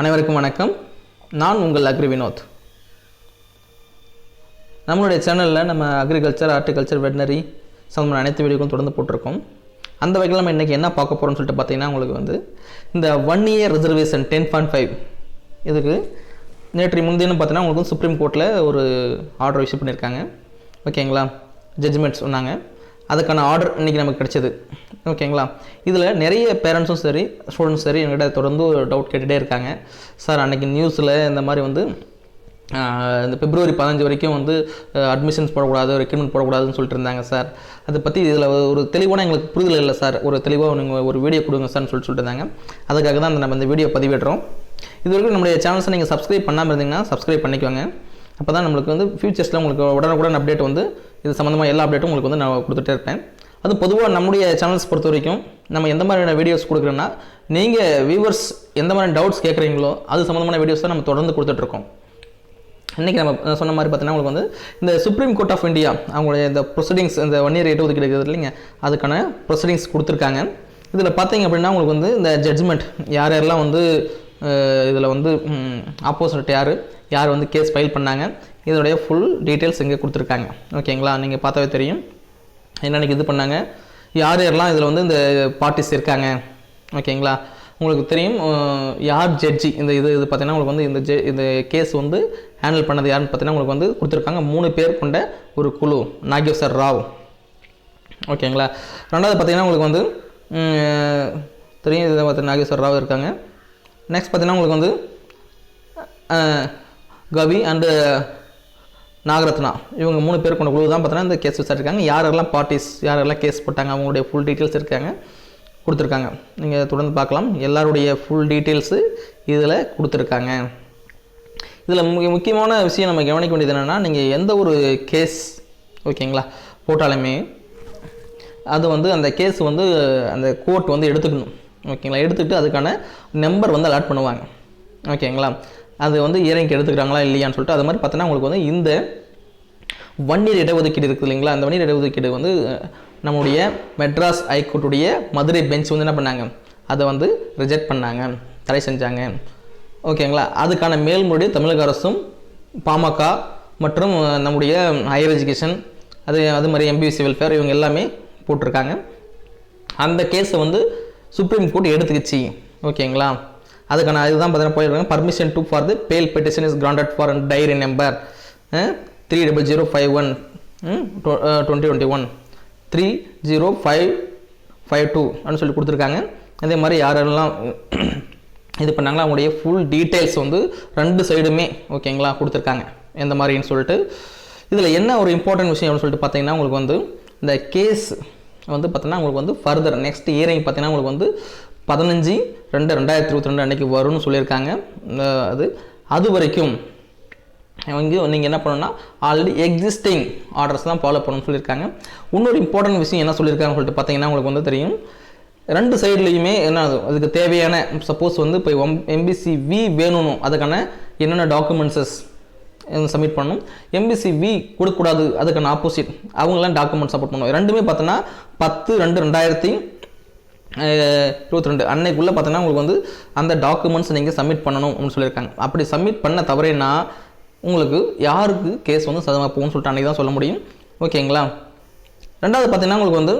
அனைவருக்கும் வணக்கம். நான் உங்கள் அக்ரி வினோத். நம்மளுடைய சேனலில் நம்ம அக்ரிகல்ச்சர் ஹார்டிகல்ச்சர் வெட்டினரி சம்மந்தமான அனைத்து வீடியோக்களும் தொடர்ந்து போட்டிருக்கோம். அந்த வகையில் நம்ம இன்றைக்கி என்ன பார்க்க போகிறோம்னு சொல்லிட்டு பார்த்தீங்கன்னா உங்களுக்கு வந்து இந்த one year reservation ten point five இதுக்கு நேற்று முன்தினம் பார்த்தீங்கன்னா உங்களுக்கு சுப்ரீம் கோர்ட்டில் ஒரு ஆர்டர் இஷ்யூ பண்ணியிருக்காங்க. ஓகேங்களா ஜட்ஜ்மெண்ட் சொன்னாங்க. அதுக்கான ஆர்டர் இன்றைக்கி நமக்கு கிடைச்சது. ஓகேங்களா இதில் நிறைய பேரண்ட்ஸும் சரி ஸ்டூடெண்ட்ஸும் சரி என்கிட்ட தொடர்ந்து ஒரு டவுட் கேட்டுகிட்டே இருக்காங்க. சார் அன்றைக்கி நியூஸில் இந்த மாதிரி வந்து இந்த பிப்ரவரி பதினஞ்சு வரைக்கும் வந்து அட்மிஷன்ஸ் போடக்கூடாது ரெக்ரூட்மெண்ட் போடக்கூடாதுன்னு சொல்லிட்டு இருந்தாங்க சார் அதை பற்றி இதில் ஒரு தெளிவான எங்களுக்கு புரிதல் இல்லை சார் ஒரு தெளிவாக நீங்கள் ஒரு வீடியோ கொடுங்க சார்னு சொல்லிட்டு சொல்லிட்டுருந்தாங்க அதுக்காக தான் அந்த நம்ம இந்த வீடியோ பதிவிடுறோம். இது வரைக்கும் நம்மளுடைய சேனல்ஸை நீங்கள் சப்ஸ்கிரைப் பண்ணாமல் இருந்தீங்கன்னா சப்ஸ்கிரைப் பண்ணிக்கோங்க. அப்போ தான் நம்மளுக்கு வந்து ஃபியூச்சர்ஸில் உங்களுக்கு உடனுக்குடன் அப்டேட் வந்து இது சம்மந்தமாக எல்லா அப்டேட்டும் உங்களுக்கு வந்து நான் கொடுத்துட்டே இருப்பேன். அது பொதுவாக நம்முடைய சேனல்ஸ் பொறுத்த வரைக்கும் நம்ம எந்த மாதிரியான வீடியோஸ் கொடுக்குறோன்னா நீங்கள் வியூவர்ஸ் எந்த மாதிரி டவுட்ஸ் கேட்குறீங்களோ அது சம்மந்தமான வீடியோஸ் தான் நம்ம தொடர்ந்து கொடுத்துட்ருக்கோம் இன்றைக்கி நம்ம சொன்ன மாதிரி பார்த்தீங்கன்னா உங்களுக்கு வந்து இந்த சுப்ரீம் கோர்ட் ஆஃப் இந்தியா அவங்களுடைய இந்த ப்ரொசீடிங்ஸ் இந்த ஒன் இயர் எட்டு ஒதுக்கீடு இருக்குது இல்லைங்க அதுக்கான ப்ரொசீடிங்ஸ் கொடுத்துருக்காங்க. இதில் பார்த்தீங்க அப்படின்னா உங்களுக்கு வந்து இந்த ஜட்ஜ்மெண்ட் யார் யாரெல்லாம் வந்து இதில் வந்து ஆப்போசிட் யார்? யார் வந்து கேஸ் ஃபைல் பண்ணாங்க? இதோடைய ஃபுல் டீட்டெயில்ஸ் இங்கே கொடுத்துருக்காங்க. ஓகேங்களா? நீங்கள் பார்த்தாவே தெரியும். என்னென்னைக்கு இது பண்ணாங்க? யார் யாரெல்லாம் இதில் வந்து இந்த பார்ட்டிஸ் இருக்காங்க? ஓகேங்களா? உங்களுக்கு தெரியும் யார் ஜட்ஜி இந்த இது இது பார்த்தீங்கன்னா உங்களுக்கு வந்து இந்த ஜெ இந்த கேஸ் வந்து ஹேண்டில் பண்ணது யாருன்னு பார்த்தீங்கன்னா உங்களுக்கு வந்து கொடுத்துருக்காங்க. மூணு பேர் கொண்ட ஒரு குழு. நாகேஸ்வர் ராவ். ஓகேங்களா? ரெண்டாவது பார்த்தீங்கன்னா உங்களுக்கு வந்து தெரியும் இதை பார்த்தீங்கன்னா நாகேஸ்வர் ராவ் இருக்காங்க. நெக்ஸ்ட் பார்த்தீங்கன்னா உங்களுக்கு வந்து கவி அண்டு நாகரத்னா. இவங்க மூணு பேர் கொண்ட குழு தான் பார்த்தீங்கன்னா இந்த கேஸ் விசாரிருக்காங்க யாரெல்லாம் பார்ட்டிஸ் யாரெல்லாம் கேஸ் போட்டாங்க அவங்களுடைய ஃபுல் டீட்டெயில்ஸ் இருக்காங்க கொடுத்துருக்காங்க. நீங்கள் தொடர்ந்து பார்க்கலாம். எல்லாருடைய ஃபுல் டீட்டெயில்ஸு இதில் கொடுத்துருக்காங்க. இதில் முக்கியமான விஷயம் நம்ம கவனிக்க வேண்டியது என்னென்னா நீங்கள் எந்த ஒரு கேஸ் ஓகேங்களா போட்டாலுமே அது வந்து அந்த கேஸ் வந்து அந்த கோர்ட் வந்து எடுத்துக்கணும். ஓகேங்களா? எடுத்துகிட்டு அதுக்கான நம்பர் வந்து அலாட் பண்ணுவாங்க. ஓகேங்களா? அது வந்து இயரிங்க்கு எடுத்துக்கிறாங்களா இல்லையான்னு சொல்லிட்டு அது மாதிரி பார்த்தோன்னா உங்களுக்கு வந்து இந்த ஒன் இயர் இடஒதுக்கீடு இருக்குது இல்லைங்களா? அந்த ஒன் இயர் இடஒதுக்கீடு வந்து நம்முடைய மெட்ராஸ் ஹைகோர்ட்டுடைய மதுரை பெஞ்ச் வந்து என்ன பண்ணாங்க? அதை வந்து ரிஜெக்ட் பண்ணாங்க. தடை செஞ்சாங்க. ஓகேங்களா? அதுக்கான மேல்முறையீடு தமிழக அரசும் பாமக மற்றும் நம்முடைய ஹையர் எஜுகேஷன் அது அது மாதிரி எம்பிசி வெல்ஃபேர் இவங்க எல்லாமே போட்டிருக்காங்க. அந்த கேஸை வந்து சுப்ரீம் கோர்ட் எடுத்துக்கிச்சு. ஓகேங்களா? அதுக்கான இதுதான் பார்த்தீங்கன்னா போயிருக்காங்க permission to for the bail petition is granted for diary number three double zero five one twenty twenty one three zero five five two அப்படின்னு சொல்லி கொடுத்துருக்காங்க. அதே மாதிரி யாரெல்லாம் இது பண்ணாங்களோ அவங்களுடைய ஃபுல் டீட்டெயில்ஸ் வந்து ரெண்டு சைடுமே ஓகேங்களா கொடுத்துருக்காங்க. எந்த மாதிரின்னு சொல்லிட்டு. இதில் என்ன ஒரு இம்பார்ட்டன்ட் விஷயம் அப்படின்னு சொல்லிட்டு பார்த்தீங்கன்னா உங்களுக்கு வந்து இந்த கேஸ் வந்து பார்த்தீங்கன்னா உங்களுக்கு வந்து ஃபர்தர் நெக்ஸ்ட் இயரிங் பார்த்தீங்கன்னா உங்களுக்கு வந்து பதினஞ்சு ரெண்டு ரெண்டாயிரத்தி இருபத்தி ரெண்டு அன்றைக்கி வரும்னு சொல்லியிருக்காங்க. அது அது வரைக்கும் இங்கே நீங்கள் என்ன பண்ணணும்னா ஆல்ரெடி எக்ஸிஸ்டிங் ஆர்டர்ஸ் தான் ஃபாலோ பண்ணணும்னு சொல்லியிருக்காங்க. இன்னொரு இம்பார்ட்டன்ட் விஷயம் என்ன சொல்லியிருக்காங்கன்னு சொல்லிட்டு பார்த்தீங்கன்னா உங்களுக்கு வந்து தெரியும். ரெண்டு சைட்லேயுமே என்ன அதுக்கு தேவையான சப்போஸ் வந்து இப்போ எம்பிசி வி வேணும்னு அதுக்கான என்னென்ன டாக்குமெண்ட்ஸஸ் சப்மிட் பண்ணணும் எம்பிசி வி கொடுக்கக்கூடாது அதுக்கான ஆப்போசிட் அவங்களாம் டாக்குமெண்ட் சப்போர்ட் பண்ணுவோம் ரெண்டுமே பார்த்தோன்னா பத்து ரெண்டு ரெண்டாயிரத்தி இருபத்தி ரெண்டு அன்னைக்குள்ளே பார்த்தீங்கன்னா உங்களுக்கு வந்து அந்த டாக்குமெண்ட்ஸ் நீங்கள் சப்மிட் பண்ணணும் அப்படின்னு சொல்லியிருக்காங்க. அப்படி சப்மிட் பண்ண தவறேன்னா உங்களுக்கு யாருக்கு கேஸ் வந்து சதமாக போகும்னு சொல்லிட்டு அன்றைக்கி தான் சொல்ல முடியும். ஓகேங்களா? ரெண்டாவது பார்த்தீங்கன்னா உங்களுக்கு வந்து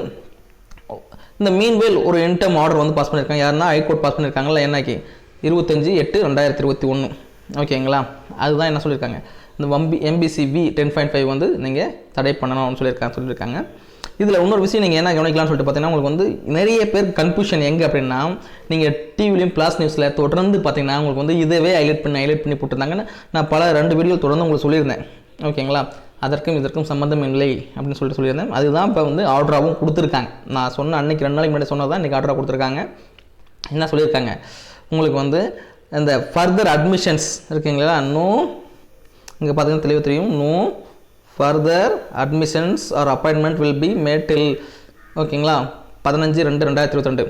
இந்த மீன்வேல் ஒரு இன்டம் ஆர்டர் வந்து பாஸ் பண்ணியிருக்காங்க. யாருன்னா ஹைகோர்ட் பாஸ் பண்ணியிருக்காங்களா என்னைக்கு இருபத்தஞ்சி எட்டு ரெண்டாயிரத்தி இருபத்தி ஒன்று ஓகேங்களா? அதுதான் என்ன சொல்லியிருக்காங்க. இந்த வம்பி MBC V ten point five வந்து நீங்கள் தடை பண்ணணும்னு சொல்லியிருக்காங்க சொல்லியிருக்காங்க. இதில் இன்னொரு விஷயம் நீங்கள் என்ன கவனிக்கலாம்னு சொல்லிட்டு பார்த்தீங்கன்னா உங்களுக்கு வந்து நிறைய பேர் கன்ஃபியூஷன் எங்கே அப்படின்னா நீங்கள் டிவிலையும் பிளாஸ் நியூஸில் தொடர்ந்து பார்த்தீங்கன்னா உங்களுக்கு வந்து இதவே ஹைலைட் பண்ணி ஹைலைட் பண்ணி போட்டிருந்தாங்கன்னு நான் பல ரெண்டு வீடியோ தொடர்ந்து உங்களுக்கு சொல்லியிருந்தேன். ஓகேங்களா? அதற்கும் இதற்கும் சம்மந்தம் இல்லை அப்படின்னு சொல்லிட்டு சொல்லியிருந்தேன். அதுதான் இப்போ வந்து ஆர்டராகவும் கொடுத்துருக்காங்க. நான் சொன்ன அன்றைக்கி ரெண்டு நாளைக்கு முன்னாடி சொன்னது தான் இன்றைக்கி ஆர்டராக கொடுத்துருக்காங்க. என்ன சொல்லியிருக்காங்க? உங்களுக்கு வந்து இந்த ஃபர்தர் அட்மிஷன்ஸ் இருக்குங்களா? நோ இங்கே பார்த்தீங்கன்னா தெளிவாக தெரியும். No further admissions or appointment will be made till ஓகேங்களா? பதினஞ்சு ரெண்டு ரெண்டாயிரத்தி இருபத்தி ரெண்டு.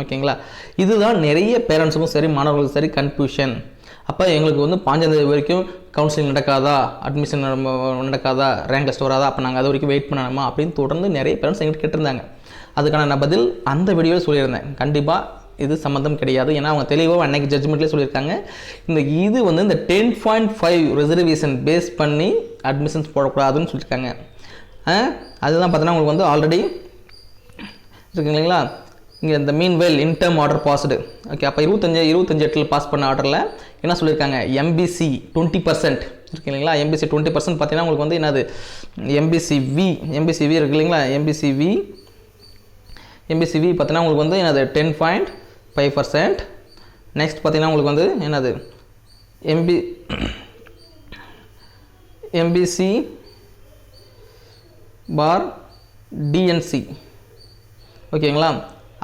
ஓகேங்களா? இதுதான் நிறைய பேரண்ட்ஸுக்கும் சரி மாணவர்களுக்கும் சரி கன்ஃபியூஷன் அப்போ எங்களுக்கு வந்து பாஞ்சாந்தேதி வரைக்கும் கவுன்சிலிங் நடக்காதா? அட்மிஷன் நடக்காதா? ரேங்க் லிஸ்ட் வராதா? அப்போ நாங்கள் அது வரைக்கும் வெயிட் பண்ணணுமா? அப்படின்னு தொடர்ந்து நிறைய பேரண்ட்ஸ் எங்கிட்ட கேட்டிருந்தாங்க. அதுக்கான நான் பதில் அந்த வீடியோவில் சொல்லியிருந்தேன். கண்டிப்பாக இது சம்மந்தம் கிடையாது. ஏன்னா அவங்க தெளிவாக அன்னைக்கு ஜட்ஜ்மெண்ட்லேயே சொல்லியிருக்காங்க. இந்த இது வந்து இந்த ten point five reservation base பண்ணி அட்மிஷன்ஸ் போடக்கூடாதுன்னு சொல்லியிருக்காங்க. அதுதான் பார்த்தீங்கன்னா உங்களுக்கு வந்து ஆல்ரெடி இருக்கு இல்லைங்களா? இங்கே இந்த meanwhile interim order passed okay அப்போ இருபத்தஞ்சு இருபத்தஞ்சு எட்டில் பாஸ் பண்ண ஆர்டரில் என்ன சொல்லியிருக்காங்க? எம்பிசி டுவெண்ட்டி பர்சன்ட் இருக்கு இல்லைங்களா? எம்பிசி டுவெண்ட்டி பர்சன்ட் பார்த்தீங்கன்னா உங்களுக்கு வந்து என்னது? எம்பிசி வி எம்பிசி வி இருக்கு இல்லைங்களா? எம்பிசி வி எம்பிசி வி பார்த்தீங்கன்னா உங்களுக்கு வந்து என்னது? Ten point five percent next பார்த்திங்கன்னா உங்களுக்கு வந்து என்னது? எம்பி எம்பிசி பார் டிஎன்சி ஓகேங்களா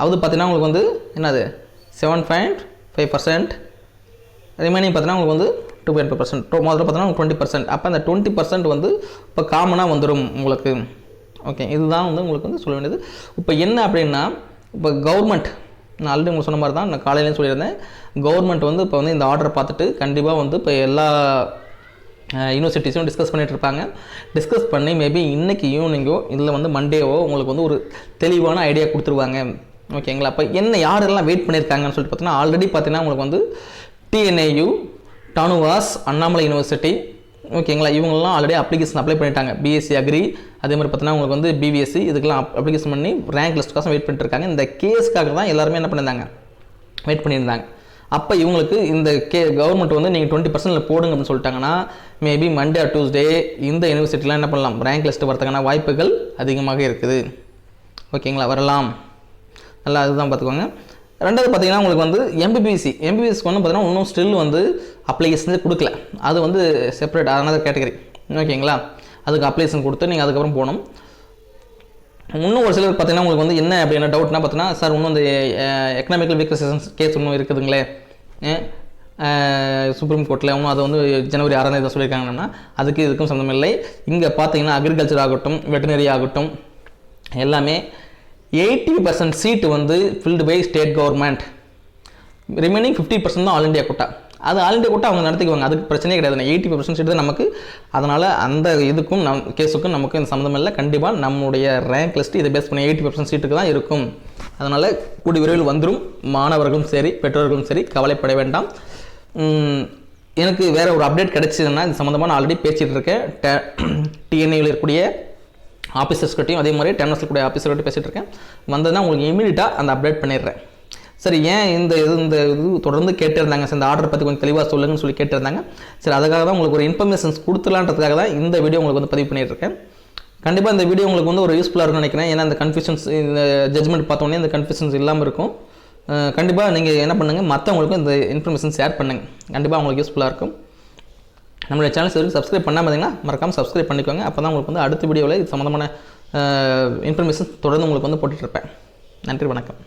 அது பார்த்தீங்கன்னா உங்களுக்கு வந்து என்னது? Seven point five percent remaining பார்த்தீங்கன்னா உங்களுக்கு வந்து டூ பாயிண்ட் ஃபைவ் பர்சன்ட் முதல்ல பார்த்தீங்கன்னா டுவெண்ட்டி பர்சன்ட் அப்போ அந்த டுவெண்ட்டி பர்சன்ட் வந்து இப்போ காமனாக வந்துடும் உங்களுக்கு. ஓகே இதுதான் வந்து உங்களுக்கு வந்து சொல்ல வேண்டியது. இப்போ என்ன அப்படின்னா இப்போ கவர்மெண்ட் நான் ஆல்ரெடி உங்களுக்கு சொன்ன மாதிரி தான் நான் காலையிலேயும் சொல்லியிருந்தேன். கவர்மெண்ட் வந்து இப்போ வந்து இந்த ஆர்டரை பார்த்துட்டு கண்டிப்பாக வந்து இப்போ எல்லா யூனிவர்சிட்டிஸும் டிஸ்கஸ் பண்ணிட்டு இருப்பாங்க. டிஸ்கஸ் பண்ணி மேபி இன்றைக்கி ஈவினிங்கோ இல்லை வந்து மண்டேவோ உங்களுக்கு வந்து ஒரு தெளிவான ஐடியா கொடுத்துருவாங்க. ஓகேங்களா? அப்போ என்ன யாரெல்லாம் வெயிட் பண்ணியிருக்காங்கன்னு சொல்லிட்டு பார்த்தீங்கன்னா ஆல்ரெடி பார்த்தீங்கன்னா உங்களுக்கு வந்து டிஎன்ஏயு டானுவாஸ் அண்ணாமலை யூனிவர்சிட்டி ஓகேங்களா? இவங்கெல்லாம் ஆல்ரெடி அப்ளிகேஷன் அப்ளை பண்ணிட்டாங்க. பிஎஸ்சி அக்ரி அதே மாதிரி பார்த்தீங்கன்னா உங்களுக்கு வந்து பிபிஎஸ்சி இதுக்கெல்லாம் அப்ளிகேஷன் பண்ணி ரேங்க் லிஸ்ட்டுக்காக வெயிட் பண்ணிட்டு இருக்காங்க. இந்த கேஸ்க்காக தான் எல்லாருமே என்ன பண்ணியிருந்தாங்க? வெயிட் பண்ணியிருந்தாங்க. அப்போ இவங்களுக்கு இந்த கே கவர்மெண்ட் வந்து நீங்கள் டுவெண்ட்டி பர்சன்டில் போடுங்க அப்படின்னு சொல்லிட்டாங்கன்னா மேபி மண்டே ஆர் டியூஸ்டே இந்த யூனிவர்சிட்டிலாம் என்ன பண்ணலாம்? ரேங்க் லிஸ்ட்டு வரதுக்கான வாய்ப்புகள் அதிகமாக இருக்குது. ஓகேங்களா? வரலாம். நல்லா அதுதான் பார்த்துக்கோங்க. ரெண்டாவது பார்த்தீங்கன்னா உங்களுக்கு வந்து எம்பிபிஎஸ்சி எம்பிபிஎஸ்க்கு வந்து பார்த்தீங்கன்னா இன்னும் ஸ்டில் வந்து அப்ளிகேஷன் கொடுக்கல. அது வந்து செப்பரேட் அதனால் கேட்டகரி ஓகேங்களா? அதுக்கு அப்ளிகேஷன் கொடுத்து நீங்கள் அதுக்கப்புறம் போகணும். இன்னும் ஒரு சிலர் பார்த்தீங்கன்னா உங்களுக்கு வந்து என்ன அப்படின்னா டவுட்னா பார்த்தீங்கன்னா சார் இன்னும் இந்த எக்கனாமிக்கல் வீக்கர் செஷன்ஸ் கேஸ் இன்னும் இருக்குதுங்களே. சுப்ரீம் கோர்ட்டில் இன்னும் அது வந்து ஜனவரி ஆறாம் தேதி சொல்லியிருக்காங்கன்னா அதுக்கு இதுக்கும் சம்மந்தம் இல்லை. இங்கே பார்த்தீங்கன்னா அக்ரிகல்ச்சர் ஆகட்டும் வெட்டினரி ஆகட்டும் எல்லாமே எயிட்டி பர்சன்ட் சீட்டு வந்து filled by state government remaining fifty percent தான் ஆல் இண்டியா கோட்டா அது ஆல் இண்டியா கோட்டா அவங்க நடத்திக்குவாங்க. அதுக்கு பிரச்சனையே கிடையாது எயிட்டி பர்சன்ட் சீட்டு தான் நமக்கு. அதனால் அந்த இதுக்கும் நம் கேஸுக்கும் நமக்கு இந்த சம்மந்தம் இல்லை. கண்டிப்பாக நம்முடைய ரேங்க் லிஸ்ட்டு இதை பேஸ் பண்ணி எயிட்டி பர்சன்ட் சீட்டுக்கு தான் இருக்கும். அதனால் கூடி விரைவில் வந்துடும் மாணவர்களும் சரி பெற்றோர்களும் சரி கவலைப்பட வேண்டாம். எனக்கு வேறு ஒரு அப்டேட் கிடைச்சதுன்னா இது சம்மந்தமாக நான் ஆல்ரெடி பேசிகிட்டு இருக்கேன் டிஎன்ஏவில் இருக்கக்கூடிய ஆஃபீஸர்ஸ்கிட்டையும் அதே மாதிரி டென்னஸ் கூட ஆஃபீஸர்கிட்ட பேசிகிட்டு இருக்கேன். வந்ததுன்னா உங்களுக்கு இமீடியட்டாக அந்த அப்டேட் பண்ணிடுறேன். சரி ஏன் இந்த இது இந்த இது தொடர்ந்து கேட்டிருந்தாங்க? சரி இந்த ஆர்டர் பற்றி கொஞ்சம் தெளிவாக சொல்லுங்கன்னு சொல்லி கேட்டிருந்தாங்க. சரி அதுக்காக தான் உங்களுக்கு ஒரு இன்ஃபர்மேஷன்ஸ் கொடுத்துலான்றதுக்காக தான் இந்த வீடியோ உங்களுக்கு வந்து பதிவு பண்ணிட்டுருக்கேன் கண்டிப்பாக இந்த வீடியோ உங்களுக்கு வந்து ஒரு யூஸ்ஃபுல்லாக இருக்கும்னு நினைக்கிறேன். ஏன்னா இந்த கன்ஃபியூஷன்ஸ் இந்த ஜட்மெண்ட் பார்த்தோன்னே இந்த கன்ஃபியூஷன்ஸ் இல்லாமல் இருக்கும். கண்டிப்பாக நீங்கள் என்ன பண்ணுங்கள் மற்றவங்களுக்கும் இந்த இன்ஃபர்மேஷன் ஷேர் பண்ணுங்கள் கண்டிப்பாக உங்களுக்கு யூஸ்ஃபுல்லாக இருக்கும். நம்மளுடைய சேனல் சரி சப்ஸ்கிரைப் பண்ணாமல் இருந்தீங்கன்னா மறக்காமல் சப்ஸ்கிரைப் பண்ணிக்கோங்க. அப்போ தான் உங்களுக்கு வந்து அடுத்த வீடியோவில் இது சம்மந்தமான இன்ஃபர்மேஷன் தொடர்ந்து உங்களுக்கு வந்து போட்டுட்ருப்பேன் நன்றி வணக்கம்.